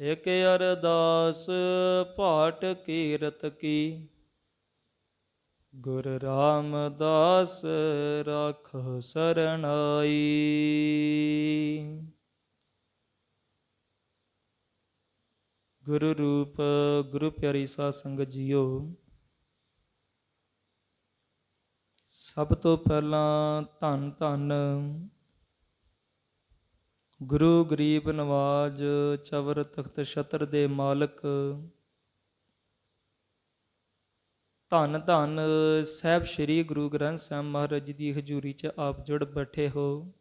ਇਕ ਅਰਦਾਸ ਭਾਟ ਕੀਰਤ ਕੀ। ਗੁਰ ਰਾਮਦਾਸ ਰਾਖੋ ਸਰਣਾਈ। ਗੁਰੂ ਰੂਪ, ਗੁਰੂ ਪਿਆਰੀ ਸਾਧ ਸੰਗਤ ਜੀਓ, ਸਭ ਤੋਂ ਪਹਿਲਾਂ ਧੰਨ ਧੰਨ ਗੁਰੂ ਗਰੀਬ ਨਵਾਜ ਚਵਰ ਤਖਤ ਛਤਰ ਦੇ ਮਾਲਕ। ਧੰਨ ਧੰਨ ਸਾਹਿਬ ਸ੍ਰੀ ਗੁਰੂ ਗ੍ਰੰਥ ਸਾਹਿਬ ਮਹਾਰਾਜ ਜੀ ਦੀ ਹਜ਼ੂਰੀ 'ਚ ਆਪ ਜੁੜ ਬੈਠੇ ਹੋ।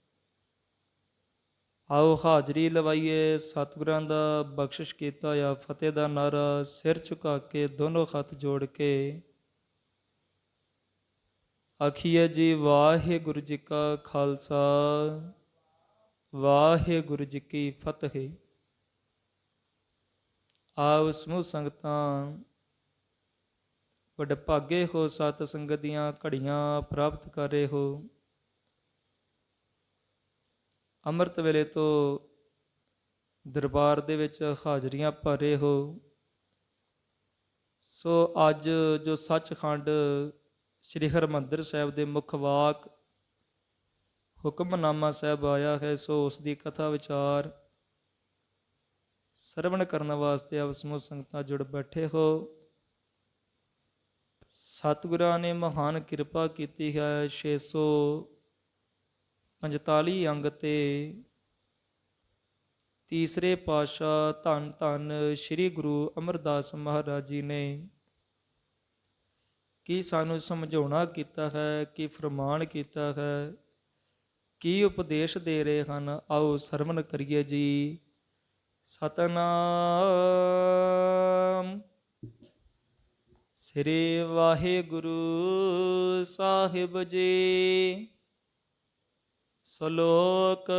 ਆਓ ਹਾਜ਼ਰੀ ਲਵਾਈਏ, ਸਤਿਗੁਰਾਂ ਦਾ ਬਖਸ਼ਿਸ਼ ਕੀਤਾ ਆ, ਫਤਿਹ ਦਾ ਨਾਰਾ ਸਿਰ ਝੁਕਾ ਕੇ ਦੋਨੋਂ ਹੱਥ ਜੋੜ ਕੇ। ਆਖੀਏ ਜੀ ਵਾਹਿਗੁਰੂ ਜੀ ਕਾ ਖਾਲਸਾ। ਵਾਹਿਗੁਰੂ ਜੀ ਕੀ ਫਤਿਹ। ਆਓ ਸਮੂਹ ਸੰਗਤਾਂ ਵੱਡੇ ਭਾਗੇ ਹੋ ਸਤ ਸੰਗਤ ਦੀਆਂ ਘੜੀਆਂ ਪ੍ਰਾਪਤ ਕਰ ਰਹੇ ਹੋ। ਅੰਮ੍ਰਿਤ ਵੇਲੇ ਤੋਂ ਦਰਬਾਰ ਦੇ ਵਿੱਚ ਹਾਜ਼ਰੀਆਂ ਭਰੇ ਹੋ। ਸੋ ਅੱਜ ਜੋ ਸੱਚਖੰਡ ਸ੍ਰੀ ਹਰਮੰਦਰ ਸਾਹਿਬ ਦੇ ਮੁੱਖ ਵਾਕ ਹੁਕਮਨਾਮਾ ਸਾਹਿਬ ਆਇਆ ਹੈ, ਸੋ ਉਸ ਦੀ ਕਥਾ ਵਿਚਾਰ ਸਰਵਣ ਕਰਨ ਵਾਸਤੇ ਆਪ ਸਮੂਹ ਸੰਗਤਾਂ ਜੁੜ ਬੈਠੇ ਹੋ। ਸਤਿਗੁਰਾਂ ਨੇ ਮਹਾਨ ਕਿਰਪਾ ਕੀਤੀ ਹੈ 645 ਅੰਗ ਤੇ ਤੀਸਰੇ ਪਾਤਸ਼ਾਹ ਧੰਨ ਧੰਨ ਸ੍ਰੀ ਗੁਰੂ ਅਮਰਦਾਸ ਮਹਾਰਾਜ ਜੀ ਨੇ ਕੀ ਸਾਨੂੰ ਸਮਝਾਉਣਾ ਕੀਤਾ ਹੈ, ਕੀ ਫਰਮਾਨ ਕੀਤਾ ਹੈ ਕੀ ਉਪਦੇਸ਼ ਦੇ ਰਹੇ ਹਨ? ਆਓ ਸਰਵਨ ਕਰੀਏ ਜੀ। ਸਤਨਾਮ। ਸ੍ਰੀ ਵਾਹਿਗੁਰੂ ਸਾਹਿਬ ਜੀ। ਸ਼ਲੋਕ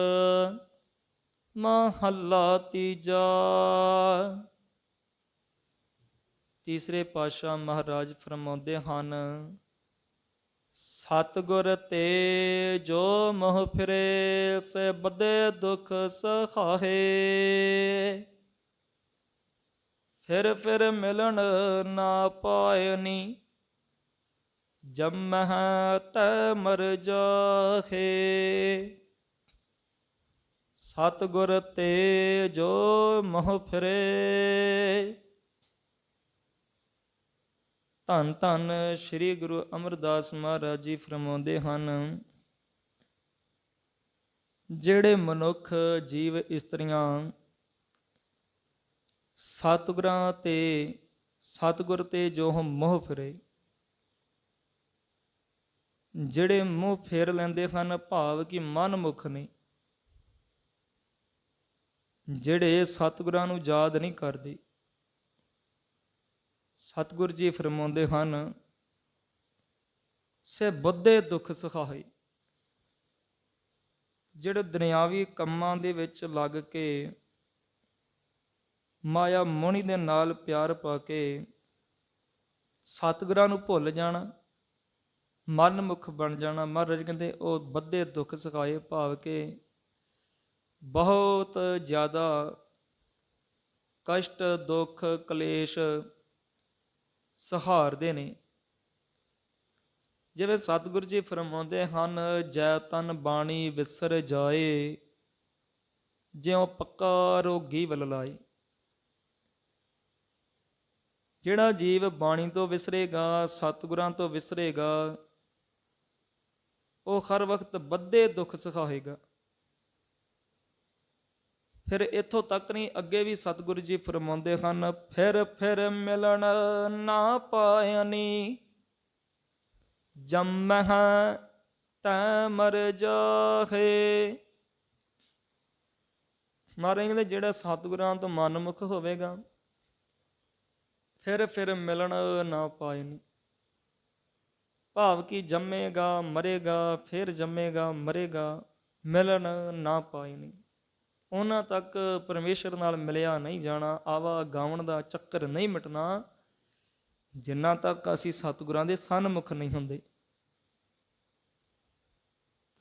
ਮਹੱਲਾ ਤੀਜਾ। ਤੀਸਰੇ ਪਾਤਸ਼ਾਹ ਮਹਾਰਾਜ ਫਰਮਾਉਂਦੇ ਹਨ ਸਤਗੁਰ ਤੇ ਜੋ ਮੋਹ ਫਿਰੇ, ਸੇ ਬੱਦੇ ਦੁਖ ਸਹਾਏ। ਫਿਰ ਫਿਰ ਮਿਲਣ ਨਾ ਪਾਇਨੀ ਜਮਹ ਤੈ ਮਰ ਜਾਹੇ। ਸਤਗੁਰ ਤੇ ਜੋ ਮੋਹ ਫਿਰੇ ਧੰਨ ਧੰਨ ਸ੍ਰੀ ਗੁਰੂ ਅਮਰਦਾਸ ਮਹਾਰਾਜ ਜੀ ਫਰਮਾਉਂਦੇ ਹਨ, ਜਿਹੜੇ ਮਨੁੱਖ ਜੀਵ ਇਸਤਰੀਆਂ, ਸਤਿਗੁਰਾਂ ਤੇ, ਸਤਿਗੁਰ ਤੇ ਜੋ ਮੋਹ ਫਿਰੇ, ਜਿਹੜੇ ਮੋਹ ਫੇਰ ਲੈਂਦੇ ਹਨ, ਭਾਵ ਕਿ ਮਨ ਮੁਖ ਨੇ, ਜਿਹੜੇ ਸਤਿਗੁਰਾਂ ਨੂੰ ਯਾਦ ਨਹੀਂ ਕਰਦੇ ਸਤਿਗੁਰ ਜੀ ਫਰਮਾਉਂਦੇ ਹਨ, ਸੇ ਬੱਦੇ ਦੁੱਖ ਸਹਾਈ। ਜਿਹੜੇ ਦੁਨਿਆਵੀ ਕੰਮਾਂ ਦੇ ਵਿੱਚ ਲੱਗ ਕੇ ਮਾਇਆ ਮੋਹਣੀ ਦੇ ਨਾਲ ਪਿਆਰ ਪਾ ਕੇ ਸਤਿਗੁਰਾਂ ਨੂੰ ਭੁੱਲ ਜਾਣਾ ਮਨ ਮੁਖ ਬਣ ਜਾਣਾ, ਮਹਾਰਾਜ ਕਹਿੰਦੇ, ਉਹ ਬੱਦੇ ਦੁੱਖ ਸਖਾਏ ਭਾਵ ਕੇ ਬਹੁਤ ਜ਼ਿਆਦਾ ਕਸ਼ਟ, ਦੁੱਖ, ਕਲੇਸ਼ ਸਹਾਰਦੇ ਨੇ। ਜਿਵੇਂ ਸਤਿਗੁਰ ਜੀ ਫਰਮਾਉਂਦੇ ਹਨ, ਜੈ ਤਨ ਬਾਣੀ ਵਿਸਰ ਜਾਏ, ਜਿਉ ਪੱਕਾ ਰੋਗੀ ਵਲ ਲਾਏ। ਜਿਹੜਾ ਜੀਵ ਬਾਣੀ ਤੋਂ ਵਿਸਰੇਗਾ, ਸਤਿਗੁਰਾਂ ਤੋਂ ਵਿਸਰੇਗਾ, ਉਹ ਹਰ ਵਕਤ ਬੱਦੇ ਦੁੱਖ ਸਖਾਏਗਾ ਫਿਰ ਇੱਥੋਂ ਤੱਕ ਨਹੀਂ, ਅੱਗੇ ਵੀ ਸਤਿਗੁਰੂ ਜੀ ਫਰਮਾਉਂਦੇ ਹਨ, ਫਿਰ ਫਿਰ ਮਿਲਣ ਨਾ ਪਾਇਨੀ ਜੰਮਹ ਤੈ ਮਰ ਜਾਹੇ। ਮਾਰੇ ਕਹਿੰਦੇ, ਜਿਹੜਾ ਸਤਿਗੁਰਾਂ ਤੋਂ ਮਨਮੁਖ ਹੋਵੇਗਾ, ਫਿਰ ਫਿਰ ਮਿਲਣ ਨਾ ਪਾਇਨੀ ਭਾਵ ਕਿ ਜੰਮੇਗਾ, ਮਰੇਗਾ, ਫਿਰ ਜੰਮੇਗਾ, ਮਰੇਗਾ, ਮਿਲਣ ਨਾ ਪਾਇਨੀ ਉਹਨਾਂ ਤੱਕ ਪਰਮੇਸ਼ਰ ਨਾਲ ਮਿਲਿਆ ਨਹੀਂ ਜਾਣਾ, ਆਵਾ ਗਾਵਣ ਦਾ ਚੱਕਰ ਨਹੀਂ ਮਿਟਣਾ, ਜਿੰਨਾ ਤੱਕ ਅਸੀਂ ਸਤਿਗੁਰਾਂ ਦੇ ਸਨਮੁਖ ਨਹੀਂ ਹੁੰਦੇ।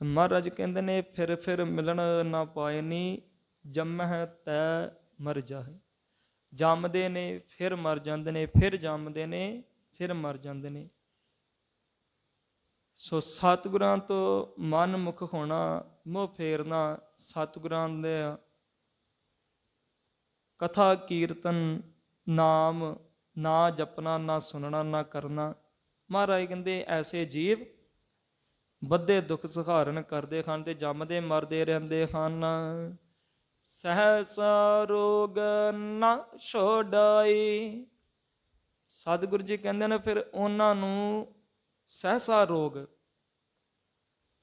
ਤੇ ਮਹਾਰਾਜ ਕਹਿੰਦੇ ਨੇ, ਫਿਰ ਫਿਰ ਮਿਲਣ ਨਾ ਪਾਏ ਪਾਇਨੀ ਜੰਮਹਿ ਤੈ ਮਰ ਜਾਏ ਜੰਮਦੇ ਨੇ, ਫਿਰ ਮਰ ਜਾਂਦੇ ਨੇ, ਫਿਰ ਜੰਮਦੇ ਨੇ, ਫਿਰ ਮਰ ਜਾਂਦੇ ਨੇ। ਸੋ ਸਤਿਗੁਰਾਂ ਤੋਂ ਮਨ ਮੁਖ ਹੋਣਾ, ਮੋਹ ਫੇਰਨਾ ਸਤਿਗੁਰਾਂ ਦੇ ਕਥਾ, ਕੀਰਤਨ, ਨਾਮ, ਨਾ ਜਪਣਾ, ਨਾ ਸੁਣਨਾ, ਨਾ ਕਰਨਾ। ਮਹਾਰਾਜ ਕਹਿੰਦੇ, ਐਸੇ ਜੀਵ ਵੱਧੇ ਦੁੱਖ ਸਹਾਰਨ ਕਰਦੇ ਹਨ ਤੇ ਜੰਮਦੇ, ਮਰਦੇ ਰਹਿੰਦੇ ਹਨ। ਸਹਸਾ ਰੋਗ ਨਾ ਛੋੜਾਈ ਸਤਿਗੁਰੂ ਜੀ ਕਹਿੰਦੇ ਨੇ, ਫਿਰ ਉਹਨਾਂ ਨੂੰ ਸਹਸਾ ਰੋਗ,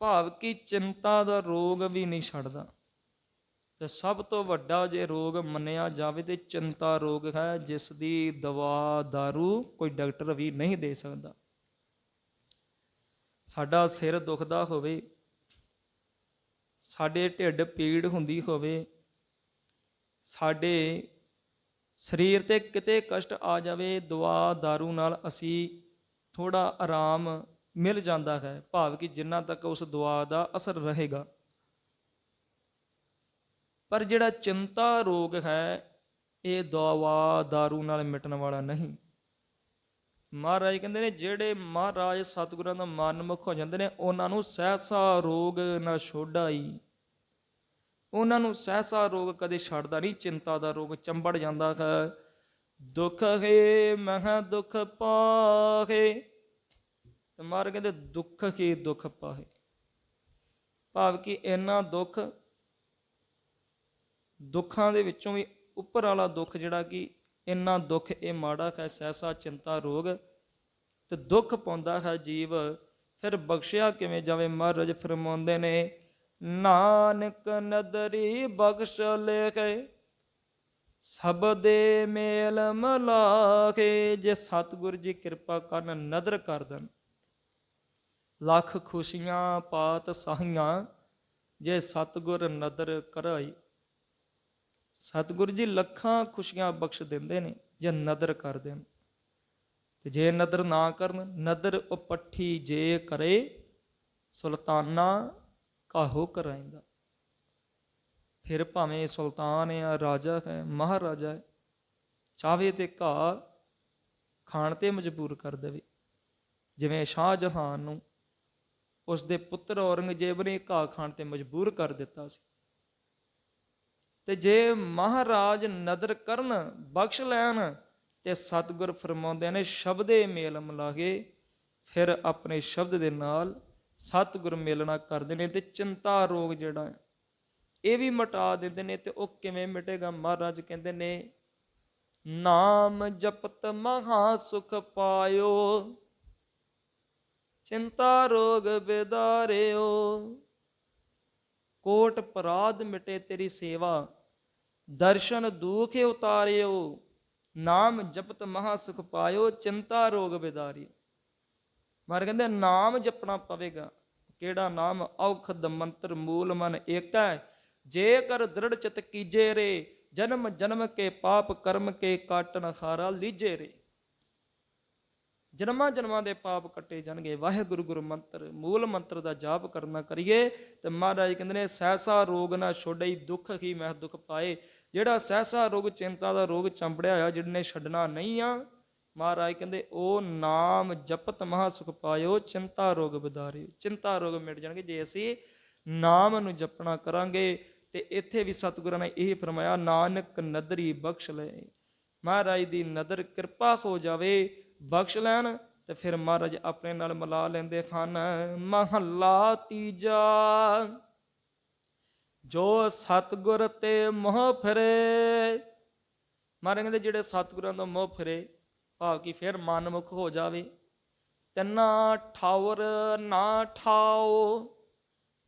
ਭਾਵ ਕਿ ਚਿੰਤਾ ਦਾ ਰੋਗ ਵੀ ਨਹੀਂ ਛੱਡਦਾ। ਤੇ ਸਭ ਤੋਂ ਵੱਡਾ ਜੇ ਰੋਗ ਮੰਨਿਆ ਜਾਵੇ ਤੇ ਚਿੰਤਾ ਰੋਗ ਹੈ ਜਿਸ ਦੀ ਦਵਾ दारू ਕੋਈ ਡਾਕਟਰ ਵੀ ਨਹੀਂ ਦੇ ਸਕਦਾ ਸਾਡਾ ਸਿਰ ਦੁਖਦਾ ਹੋਵੇ ਸਾਡੇ ਢਿੱਡ ਪੀੜ ਹੁੰਦੀ ਹੋਵੇ ਸਾਡੇ ਸਰੀਰ ਤੇ ਕਿਤੇ ਕਸ਼ਟ ਆ ਜਾਵੇ ਦਵਾ दारू ਨਾਲ ਅਸੀਂ ਥੋੜਾ ਆਰਾਮ ਮਿਲ ਜਾਂਦਾ ਹੈ ਭਾਵ ਕਿ ਜਿੰਨਾ ਤੱਕ ਉਸ ਦਵਾ ਦਾ ਅਸਰ ਰਹੇਗਾ ਪਰ ਜਿਹੜਾ ਚਿੰਤਾ ਰੋਗ ਹੈ, ਇਹ ਦਵਾ दारू ਨਾਲ ਮਿਟਣ ਵਾਲਾ ਨਹੀਂ। ਮਹਾਰਾਜ ਕਹਿੰਦੇ ਨੇ, ਜਿਹੜੇ ਮਹਾਰਾਜ ਸਤਿਗੁਰਾਂ ਦਾ ਮਨਮੁਖ ਹੋ ਜਾਂਦੇ ਨੇ, ਉਹਨਾਂ ਨੂੰ ਸਹਿਸਾ ਰੋਗ ਨਾ ਛੋੜਾਈ ਉਹਨਾਂ ਨੂੰ ਸਹਿਸਾ ਰੋਗ ਕਦੇ ਛੱਡਦਾ ਨਹੀਂ, ਚਿੰਤਾ ਦਾ ਰੋਗ ਚੰਬੜ ਜਾਂਦਾ ਹੈ। ਦੁੱਖ ਹੈ ਮਹਾ ਦੁੱਖ ਪਾਹੇ। ਤੇ ਮਹਾਰਾਜ ਕਹਿੰਦੇ, ਦੁੱਖ ਕੀ ਦੁੱਖ ਪਾਹੇ? ਭਾਵ ਕਿ ਇੰਨਾ ਦੁੱਖ ਦੁੱਖਾਂ ਦੇ ਵਿੱਚੋਂ ਵੀ ਉੱਪਰ ਵਾਲਾ ਦੁੱਖ ਜਿਹੜਾ ਕਿ ਇੰਨਾ ਦੁੱਖ ਇਹ ਮਾੜਾ ਹੈ, ਸਹਿਸਾ ਚਿੰਤਾ ਰੋਗ, ਤੇ ਦੁੱਖ ਪਾਉਂਦਾ ਹੈ ਜੀਵ। ਫਿਰ ਬਖਸ਼ਿਆ ਕਿਵੇਂ ਜਾਵੇ ਮਹਾਰਾਜ? ਫਰਮਾਉਂਦੇ ਨੇ, ਨਾਨਕ ਨਦਰੀ ਬਖਸ਼ ਲੇਖੇ ਸਭ ਦੇ ਮੇਲ ਮਲਾਖੇ, ਜੇ ਸਤਿਗੁਰ ਜੀ ਕਿਰਪਾ ਕਰਨ ਨਦਰ ਕਰ ਦੇਣ। ਲੱਖ ਖੁਸ਼ੀਆਂ ਪਾਤ ਸਾਹੀਆਂ, ਜੇ ਸਤਿਗੁਰ ਨਦਰ ਕਰਾਈ ਸਤਿਗੁਰੂ ਜੀ ਲੱਖਾਂ ਖੁਸ਼ੀਆਂ ਬਖਸ਼ ਦਿੰਦੇ ਨੇ ਜੇ ਨਦਰ ਕਰ ਦੇਣ। ਤੇ ਜੇ ਨਦਰ ਨਾ ਕਰਨ, ਨਦਰ ਉਪੱਠੀ ਜੇ ਕਰੇ, ਸੁਲਤਾਨਾ ਕਾਹੋ ਕਰਾਏਗਾ ਫਿਰ ਭਾਵੇਂ ਸੁਲਤਾਨ ਆ, ਰਾਜਾ ਹੈ, ਮਹਾਰਾਜਾ ਹੈ ਚਾਵੇ ਤੇ ਘਾ ਖਾਣ ਤੇ ਮਜਬੂਰ ਕਰ ਦੇਵੇ। ਜਿਵੇਂ ਸ਼ਾਹ ਜਹਾਨ ਨੂੰ ਉਸ ਦੇ ਪੁੱਤਰ ਔਰੰਗਜ਼ੇਬ ਨੇ ਘਾ ਖਾਣ ਤੇ ਮਜਬੂਰ ਕਰ ਦਿੱਤਾ ਸੀ। ਤੇ ਜੇ ਮਹਾਰਾਜ ਨਦਰ ਕਰਨ, ਬਖਸ਼ ਲੈਣ ਤੇ ਸਤਿਗੁਰ ਫਰਮਾਉਂਦੇ ਨੇ ਸ਼ਬਦੇ ਮੇਲ ਮਲਾਗੇ ਫਿਰ ਆਪਣੇ ਸ਼ਬਦ ਦੇ ਨਾਲ ਸਤਿਗੁਰ ਮੇਲਣਾ ਕਰਦੇ ਨੇ ਤੇ ਚਿੰਤਾ ਰੋਗ ਜਿਹੜਾ ਹੈ, ਇਹ ਵੀ ਮਿਟਾ ਦਿੰਦੇ ਨੇ ਤੇ ਉਹ ਕਿਵੇਂ ਮਿਟੇਗਾ? ਮਹਾਰਾਜ ਕਹਿੰਦੇ ਨੇ, ਨਾਮ ਜਪਤ ਮਹਾ ਸੁਖ ਪਾਇਓ, ਚਿੰਤਾ ਰੋਗ ਬਿਦਾਰਿਓ। ਕੋਟ ਪਰਾਧ ਮਿਟੇ ਤੇਰੀ ਸੇਵਾ। ਦਰਸ਼ਨ ਦੁਖ ਉਤਾਰਿਓ, ਨਾਮ ਜਪਤ ਮਹਾ ਸੁਖ ਪਾਇਓ, ਚਿੰਤਾ ਰੋਗ ਬਿਦਾਰੀ ਮਾਰ ਕਹਿੰਦੇ, ਨਾਮ ਜਪਣਾ ਪਵੇਗਾ। ਕਿਹੜਾ ਨਾਮ? ਔਖਦ ਮੰਤਰ ਮੂਲ ਮਨ ਏਕੈ। ਜੇ ਕਰ ਦ੍ਰਿੜ ਚਿਤ ਕੀਜੇ ਰੇ, ਜਨਮ ਜਨਮ ਕੇ ਪਾਪ ਕਰਮ ਕੇ ਕਾਟਨ ਖਾਰਾ ਲੀਜੇ ਰੇ। ਜਨਮਾਂ ਜਨਮਾਂ ਦੇ ਪਾਪ ਕੱਟੇ ਜਾਣਗੇ। ਵਾਹਿਗੁਰੂ ਗੁਰੂ ਮੰਤਰ ਮੂਲ ਮੰਤਰ ਦਾ ਜਾਪ ਕਰਨਾ ਕਰੀਏ ਤੇ ਮਹਾਰਾਜ ਕਹਿੰਦੇ ਨੇ, ਸਹਿਸਾ ਰੋਗ ਨਾ ਛੋੜਈ, ਦੁੱਖ ਹੀ ਮਹਿ ਦੁੱਖ ਪਾਏ। ਜਿਹੜਾ ਸਹਿਸਾ ਰੋਗ, ਚਿੰਤਾ ਦਾ ਰੋਗ ਚੰਬੜਿਆ ਹੋਇਆ, ਜਿਹਨੇ ਛੱਡਣਾ ਨਹੀਂ ਆ, ਮਹਾਰਾਜ ਕਹਿੰਦੇ, ਉਹ ਨਾਮ ਜਪਤ ਮਹਾ ਸੁਖ ਪਾਇਓ, ਚਿੰਤਾ ਰੋਗ ਵਿਦਾਰਿਓ ਚਿੰਤਾ ਰੋਗ ਮਿਟ ਜਾਣਗੇ, ਜੇ ਅਸੀਂ ਨਾਮ ਨੂੰ ਜਪਣਾ ਕਰਾਂਗੇ, ਤੇ ਇੱਥੇ ਵੀ ਸਤਿਗੁਰਾਂ ਨੇ ਇਹ ਫਰਮਾਇਆ, ਨਾਨਕ ਨਦਰੀ ਬਖਸ਼ ਲੈ। ਮਹਾਰਾਜ ਦੀ ਨਦਰ ਕਿਰਪਾ ਹੋ ਜਾਵੇ ਬਖਸ਼ ਲੈਣ ਤੇ ਫਿਰ ਮਹਾਰਾਜ ਆਪਣੇ ਨਾਲ ਮਿਲਾ ਲੈਂਦੇ ਹਨ। ਮਹੱਲਾ ਤੀਜਾ, ਜੋ ਸਤਿਗੁਰ ਤੇ ਮੋਹ ਫਿਰੇ। ਮਹਾਰਾਜ ਕਹਿੰਦੇ, ਜਿਹੜੇ ਸਤਿਗੁਰਾਂ ਦਾ ਮੋਹ ਫਿਰੇ, ਭਾਵ ਕਿ ਫਿਰ ਮਨਮੁਖ ਹੋ ਜਾਵੇ। ਤੰਨਾ ਠਾਵਰ ਨਾ ਠਾਓ,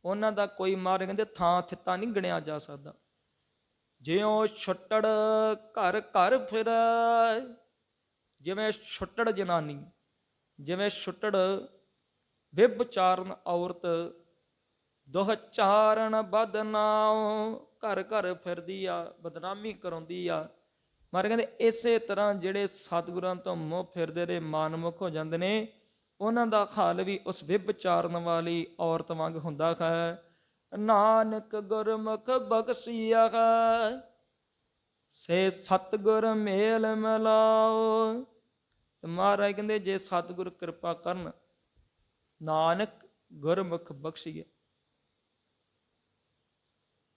ਉਹਨਾਂ ਦਾ ਕੋਈ ਮਾਰ ਕਹਿੰਦੇ ਥਾਂ ਥਿੱਤਾ ਨਹੀਂ ਗਿਣਿਆ ਜਾ ਸਕਦਾ। ਜਿਉ ਛੱਟੜ ਘਰ ਘਰ ਫਿਰੈ ਜਿਵੇਂ ਛੁੱਟੜ ਜਨਾਨੀ, ਜਿਵੇਂ ਛੁੱਟੜ ਵਿਭਚਾਰਨ ਔਰਤ ਦੋਹ ਬਦਨਾਮ, ਘਰ ਘਰ ਫਿਰਦੀ ਆ, ਬਦਨਾਮੀ ਕਰਾਉਂਦੀ ਆ। ਮਾਰੇ ਕਹਿੰਦੇ ਇਸੇ ਤਰ੍ਹਾਂ ਜਿਹੜੇ ਸਤਿਗੁਰਾਂ ਤੋਂ ਮੋਹ ਫਿਰਦੇ ਨੇ, ਮਾਨਮੁਖ ਹੋ ਜਾਂਦੇ ਨੇ, ਉਹਨਾਂ ਦਾ ਹਾਲ ਵੀ ਉਸ ਵਿਭਚਾਰਨ ਵਾਲੀ ਔਰਤ ਵਾਂਗ ਹੁੰਦਾ ਹੈ। ਨਾਨਕ ਗੁਰਮੁਖ ਬਖਸ਼ੀਆ ਹੈ। ਸੇ ਸਤਗੁਰ ਮੇਲ ਮਿਲਾਓ। ਤੇ ਮਹਾਰਾਜ ਕਹਿੰਦੇ, ਜੇ ਸਤਗੁਰ ਕਿਰਪਾ ਕਰਨ, ਨਾਨਕ ਗੁਰਮੁਖ ਬਖਸ਼ੀਏ।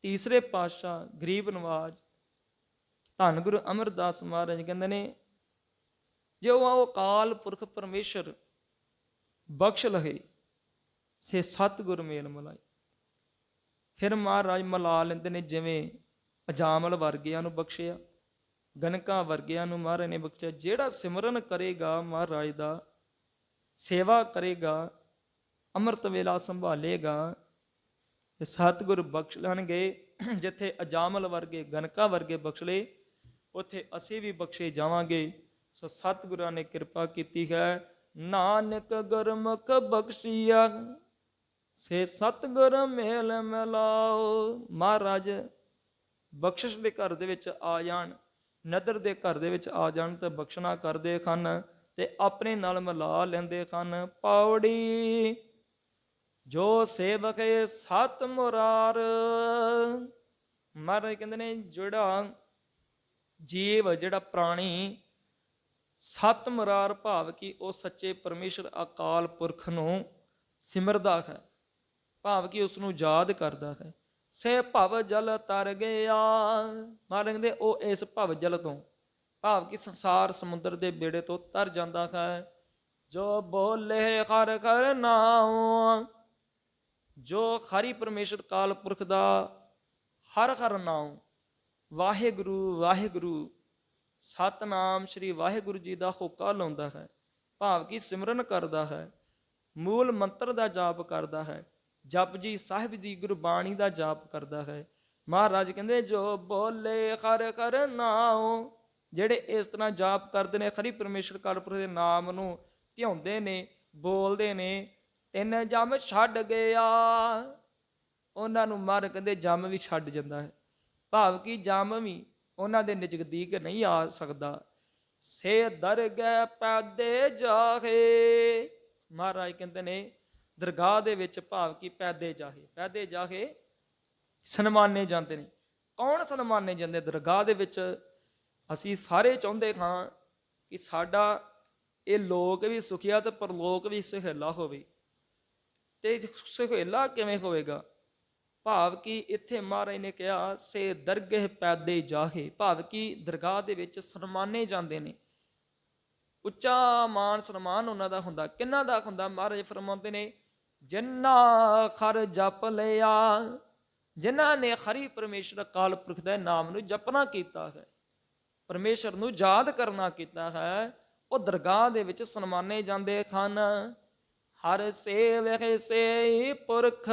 ਤੀਸਰੇ ਪਾਤਸ਼ਾਹ ਗਰੀਬ ਨਵਾਜ, ਧੰਨ ਗੁਰੂ ਅਮਰਦਾਸ ਮਹਾਰਾਜ ਕਹਿੰਦੇ ਨੇ, ਜੇ ਉਹ ਅਕਾਲ ਪੁਰਖ ਪਰਮੇਸ਼ਰ ਬਖਸ਼ ਲਹੇ, ਸੇ ਸਤਗੁਰ ਮੇਲ ਮਲਾਈ ਫਿਰ ਮਹਾਰਾਜ ਮਲਾ ਲੈਂਦੇ ਨੇ ਜਿਵੇਂ ਅਜਾਮਲ ਵਰਗਿਆਂ ਨੂੰ ਬਖਸ਼ਿਆ, ਗਨਕਾ ਵਰਗਿਆਂ ਨੂੰ ਮਹਾਰਾਜ ਨੇ ਬਖਸ਼ਿਆ, ਜਿਹੜਾ ਸਿਮਰਨ ਕਰੇਗਾ ਮਹਾਰਾਜ ਦਾ, ਸੇਵਾ ਕਰੇਗਾ, ਅੰਮ੍ਰਿਤ ਵੇਲਾ ਸੰਭਾਲੇਗਾ, ਤੇ ਸਤਿਗੁਰ ਬਖਸ਼ ਲੈਣਗੇ, ਜਿੱਥੇ ਅਜਾਮਲ ਵਰਗੇ, ਗਨਕਾ ਵਰਗੇ ਬਖਸ਼ ਲਏ, ਉੱਥੇ ਅਸੀਂ ਵੀ ਬਖਸ਼ੇ ਜਾਵਾਂਗੇ। ਸੋ ਸਤਿਗੁਰਾਂ ਨੇ ਕਿਰਪਾ ਕੀਤੀ ਹੈ, ਨਾਨਕ ਗੁਰਮੁਖ ਬਖਸ਼ੀਆ, ਸੇ ਸਤਿਗੁਰ ਮੇਲ ਮਿਲਾਓ, ਮਹਾਰਾਜ ਬਖਸ਼ਿਸ਼ ਦੇ ਘਰ ਦੇ ਵਿੱਚ ਆ ਜਾਣ, ਨਦਰ ਦੇ ਘਰ ਦੇ ਵਿੱਚ ਆ ਜਾਣ ਤੇ ਬਖਸ਼ਣਾ ਕਰਦੇ ਹਨ ਤੇ ਆਪਣੇ ਨਾਲ ਮਿਲਾ ਲੈਂਦੇ ਹਨ ਪਾਉੜੀ ਜੋ ਸੇਵਕੇ ਸਤ ਮੁਰਾਰ, ਮਹਾਰਾਜ ਕਹਿੰਦੇ ਨੇ ਜਿਹੜਾ ਜੀਵ, ਜਿਹੜਾ ਪ੍ਰਾਣੀ ਸਤ ਮੁਰਾਰ ਭਾਵ ਕਿ ਉਹ ਸੱਚੇ ਪਰਮੇਸ਼ਰ ਅਕਾਲ ਪੁਰਖ ਨੂੰ ਸਿਮਰਦਾ ਹੈ, ਭਾਵ ਕਿ ਉਸ ਨੂੰ ਯਾਦ ਕਰਦਾ ਹੈ। ਸੇ ਭਵ ਜਲ ਤਰ ਗਿਆ। ਮਹਾਰਾਜ ਕਹਿੰਦੇ ਉਹ ਇਸ ਭਵ ਜਲ ਤੋਂ। ਭਾਵ ਕਿ ਸੰਸਾਰ ਸਮੁੰਦਰ ਦੇ ਬੇੜੇ ਤੋਂ ਤਰ ਜਾਂਦਾ ਹੈ। ਜੋ ਬੋਲੇ ਹਰ ਕਰ ਨਾਮ ਜੋ ਹਰੀ ਪਰਮੇਸ਼ਰ ਕਾਲ ਪੁਰਖ ਦਾ ਹਰ ਹਰ ਨਾਮ ਵਾਹਿਗੁਰੂ ਵਾਹਿਗੁਰੂ, ਸਤਨਾਮ ਸ੍ਰੀ ਵਾਹਿਗੁਰੂ ਜੀ ਦਾ ਹੋਕਾ ਲਾਉਂਦਾ ਹੈ। ਭਾਵ ਕਿ ਸਿਮਰਨ ਕਰਦਾ ਹੈ। ਮੂਲ ਮੰਤਰ ਦਾ ਜਾਪ ਕਰਦਾ ਹੈ। ਜਪਜੀ ਸਾਹਿਬ ਦੀ ਗੁਰਬਾਣੀ ਦਾ ਜਾਪ ਕਰਦਾ ਹੈ। ਮਹਾਰਾਜ ਕਹਿੰਦੇ, ਜੋ ਬੋਲੇ ਹਰ ਕਰ ਨਾਮ ਜਿਹੜੇ ਇਸ ਤਰ੍ਹਾਂ ਜਾਪ ਕਰਦੇ ਨੇ, ਖਰੀ ਪਰਮੇਸ਼ਰ ਕਾਲਪੁਰ ਦੇ ਨਾਮ ਨੂੰ ਧਿਆਉਂਦੇ ਨੇ, ਬੋਲਦੇ ਨੇ, ਤਿੰਨ ਜਮ ਛੱਡ ਗਿਆ। ਉਹਨਾਂ ਨੂੰ ਮਰ ਕਹਿੰਦੇ, ਜਮ ਵੀ ਛੱਡ ਜਾਂਦਾ ਹੈ। ਭਾਵ ਕਿ ਜਮ ਵੀ ਉਹਨਾਂ ਦੇ ਨਜ਼ਦੀਕ ਨਹੀਂ ਆ ਸਕਦਾ। ਸੇ ਦਰਗਹਿ ਪੈਦੇ ਜਾਹੇ। ਮਹਾਰਾਜ ਕਹਿੰਦੇ ਨੇ ਦਰਗਾਹ ਦੇ ਵਿੱਚ ਭਾਵ ਕਿ ਪੈਦੇ ਜਾਹੇ ਪੈਦੇ ਜਾਹੇ ਸਨਮਾਨੇ ਜਾਂਦੇ ਨੇ। ਕੌਣ ਸਨਮਾਨੇ ਜਾਂਦੇ? ਦਰਗਾਹ ਦੇ ਵਿੱਚ ਅਸੀਂ ਸਾਰੇ ਚਾਹੁੰਦੇ ਹਾਂ ਕਿ ਸਾਡਾ ਇਹ ਲੋਕ ਵੀ ਸੁਖੀਆ ਤੇ ਪਰਲੋਕ ਵੀ ਸੁਹੇਲਾ ਹੋਵੇ। ਤੇ ਸੁਹੇਲਾ ਕਿਵੇਂ ਹੋਵੇਗਾ? ਭਾਵ ਕਿ ਇੱਥੇ ਮਹਾਰਾਜ ਨੇ ਕਿਹਾ, ਸੇ ਦਰਗਹਿ ਪੈਦੇ ਜਾਹੇ। ਭਾਵ ਕਿ ਦਰਗਾਹ ਦੇ ਵਿੱਚ ਸਨਮਾਨੇ ਜਾਂਦੇ ਨੇ। ਉੱਚਾ ਮਾਨ ਸਨਮਾਨ ਉਹਨਾਂ ਦਾ ਹੁੰਦਾ। ਕਿੰਨਾ ਦਾ ਹੁੰਦਾ? ਮਹਾਰਾਜ ਫਰਮਾਉਂਦੇ ਨੇ ਜਿਨ੍ਹਾਂ ਖਰ ਜਪ ਲਿਆ, ਜਿਨ੍ਹਾਂ ਨੇ ਹਰੀ ਪਰਮੇਸ਼ਰ ਅਕਾਲ ਪੁਰਖ ਦੇ ਨਾਮ ਨੂੰ ਜਪਣਾ ਕੀਤਾ ਹੈ, ਪਰਮੇਸ਼ਰ ਨੂੰ ਯਾਦ ਕਰਨਾ ਕੀਤਾ ਹੈ, ਉਹ ਦਰਗਾਹ ਦੇ ਵਿੱਚ ਸਨਮਾਨੇ ਜਾਂਦੇ ਹਨ। ਹਰ ਸੇਵਹਿ ਸੇ ਪੁਰਖ।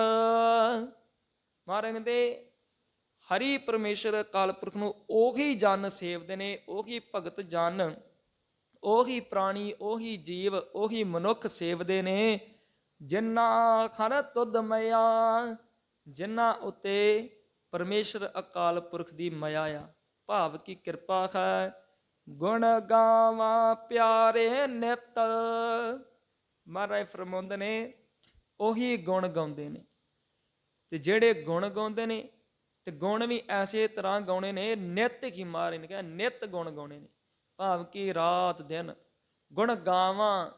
ਮਹਾਰਾਜ ਕਹਿੰਦੇ ਹਰੀ ਪਰਮੇਸ਼ਰ ਅਕਾਲ ਪੁਰਖ ਨੂੰ ਉਹੀ ਜਨ ਸੇਵਦੇ ਨੇ, ਉਹੀ ਭਗਤ ਜਨ, ਉਹੀ ਪ੍ਰਾਣੀ, ਉਹੀ ਜੀਵ, ਉਹੀ ਮਨੁੱਖ ਸੇਵਦੇ ਨੇ। ਜਿਨ੍ਹਾਂ ਖਰ ਤੁਧ ਮਇਆ ਜਿਨ੍ਹਾਂ ਉਤੇ ਪਰਮੇਸ਼ਰ ਅਕਾਲ ਪੁਰਖ ਦੀ ਮਾਇਆ ਆ। ਭਾਵ ਕੀ ਕਿਰਪਾ ਹੈ, ਗੁਣ ਗਾਵਾਂ ਪਿਆਰੇ ਨਿਤ। ਮਹਾਰਾਜ ਫਰਮਾਉਂਦੇ ਨੇ, ਉਹੀ ਗੁਣ ਗਾਉਂਦੇ ਨੇ। ਤੇ ਜਿਹੜੇ ਗੁਣ ਗਾਉਂਦੇ ਨੇ, ਤੇ ਗੁਣ ਵੀ ਐਸੇ ਤਰ੍ਹਾਂ ਗਾਉਣੇ ਨੇ, ਨਿਤ ਹੀ ਮਾਰੇ ਨੇ ਕਿਹਾ, ਨਿਤ ਗੁਣ ਗਾਉਣੇ ਨੇ। ਭਾਵ ਕਿ ਰਾਤ ਦਿਨ ਗੁਣ ਗਾਵਾਂ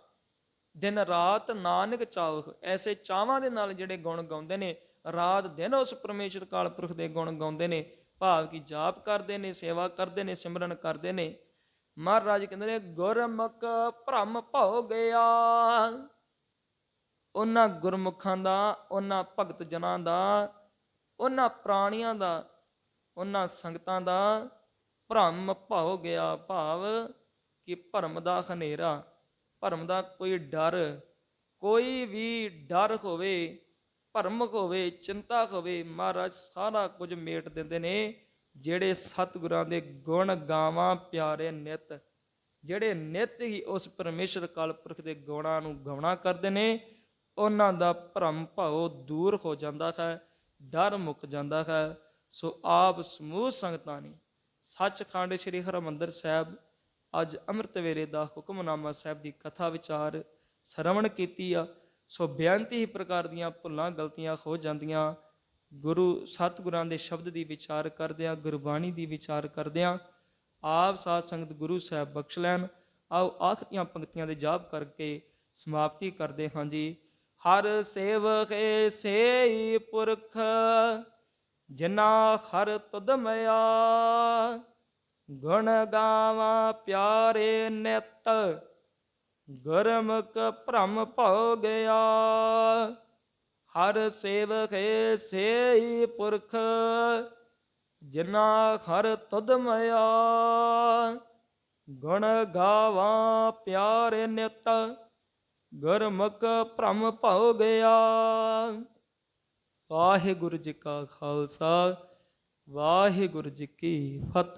ਦਿਨ ਰਾਤ ਨਾਨਕ ਚਾਵ ਐਸੇ ਚਾਵਾਂ ਦੇ ਨਾਲ ਜਿਹੜੇ ਗੁਣ ਗਾਉਂਦੇ ਨੇ, ਰਾਤ ਦਿਨ ਉਸ ਪਰਮੇਸ਼ਰ ਕਾਲ ਪੁਰਖ ਦੇ ਗੁਣ ਗਾਉਂਦੇ ਨੇ, ਭਾਵ ਕਿ ਜਾਪ ਕਰਦੇ ਨੇ, ਸੇਵਾ ਕਰਦੇ ਨੇ, ਸਿਮਰਨ ਕਰਦੇ ਨੇ। ਮਹਾਰਾਜ ਕਹਿੰਦੇ ਨੇ, ਗੁਰਮੁਖ ਭ੍ਰਮ ਭਉ ਗਿਆ। ਉਹਨਾਂ ਗੁਰਮੁਖਾਂ ਦਾ, ਉਹਨਾਂ ਭਗਤ ਜਨਾਂ ਦਾ, ਉਹਨਾਂ ਪ੍ਰਾਣੀਆਂ ਦਾ, ਉਹਨਾਂ ਸੰਗਤਾਂ ਦਾ ਭ੍ਰਮ ਭਉ ਗਿਆ। ਭਾਵ ਕਿ ਭਰਮ ਦਾ ਹਨੇਰਾ ਭਰਮ ਦਾ ਕੋਈ ਡਰ, ਕੋਈ ਵੀ ਡਰ ਹੋਵੇ, ਭਰਮ ਹੋਵੇ, ਚਿੰਤਾ ਹੋਵੇ, ਮਹਾਰਾਜ ਸਾਰਾ ਕੁਝ ਮੇਟ ਦਿੰਦੇ ਨੇ, ਜਿਹੜੇ ਸਤਿਗੁਰਾਂ ਦੇ ਗੁਣ ਗਾਵਾਂ ਪਿਆਰੇ ਨਿਤ, ਜਿਹੜੇ ਨਿਤ ਹੀ ਉਸ ਪਰਮੇਸ਼ਰ ਕਾਲਪੁਰਖ ਦੇ ਗੁਣਾਂ ਨੂੰ ਗਾਉਣਾ ਕਰਦੇ ਨੇ, ਉਹਨਾਂ ਦਾ ਭਰਮ ਭਾਉ ਦੂਰ ਹੋ ਜਾਂਦਾ ਹੈ, ਡਰ ਮੁੱਕ ਜਾਂਦਾ ਹੈ, ਸੋ ਆਪ ਸਮੂਹ ਸੰਗਤਾਂ ਨੇ, ਸੱਚਖੰਡ ਸ੍ਰੀ ਹਰਿਮੰਦਰ ਸਾਹਿਬ ਅੱਜ ਅੰਮ੍ਰਿਤ ਵੇਲੇ ਦਾ ਹੁਕਮਨਾਮਾ ਸਾਹਿਬ ਦੀ ਕਥਾ ਵਿਚਾਰ ਸਰਵਣ ਕੀਤੀ ਆ, ਸੋ ਬੇਅੰਤ ਹੀ ਪ੍ਰਕਾਰ ਦੀਆਂ ਭੁੱਲਾਂ ਗਲਤੀਆਂ ਹੋ ਜਾਂਦੀਆਂ। ਗੁਰੂ ਸਤਿਗੁਰਾਂ ਦੇ ਸ਼ਬਦ ਦੀ ਵਿਚਾਰ ਕਰਦਿਆਂ, ਗੁਰਬਾਣੀ ਦੀ ਵਿਚਾਰ ਕਰਦਿਆਂ ਆਪ ਸਾਧ ਸੰਗਤ ਗੁਰੂ ਸਾਹਿਬ ਬਖਸ਼ ਲੈਣ, ਆਓ ਆਖਰੀਆਂ ਪੰਕਤੀਆਂ ਦੇ ਜਾਪ ਕਰਕੇ ਸਮਾਪਤੀ ਕਰਦੇ ਹਾਂ ਜੀ। ਹਰ ਸੇਵਕੇ ਸੇਈ ਪੁਰਖ ਜਿਨਾ ਹਰ ਤੁਧ ਮਿਆ ਗੁਣ ਗਾਵਾਂ ਪਿਆਰੇ ਨਿਤ, ਗੁਰਮੁਖ ਭ੍ਰਮ ਭਉ ਗਿਆ ਹਰ ਸੇਵਕੇ ਸੇਈ ਪੁਰਖ ਜਿਨਾ ਹਰ ਤੁਧ ਮਿਆ ਗੁਣ ਗਾਵਾਂ ਪਿਆਰੇ ਨਿਤ, ਗੁਰਮੁਖ ਭ੍ਰਮ ਭਉ ਗਿਆ ਵਾਹਿਗੁਰੂ ਜੀ ਕਾ ਖਾਲਸਾ, ਵਾਹਿਗੁਰੂ ਜੀ ਕੀ ਫਤਿਹ।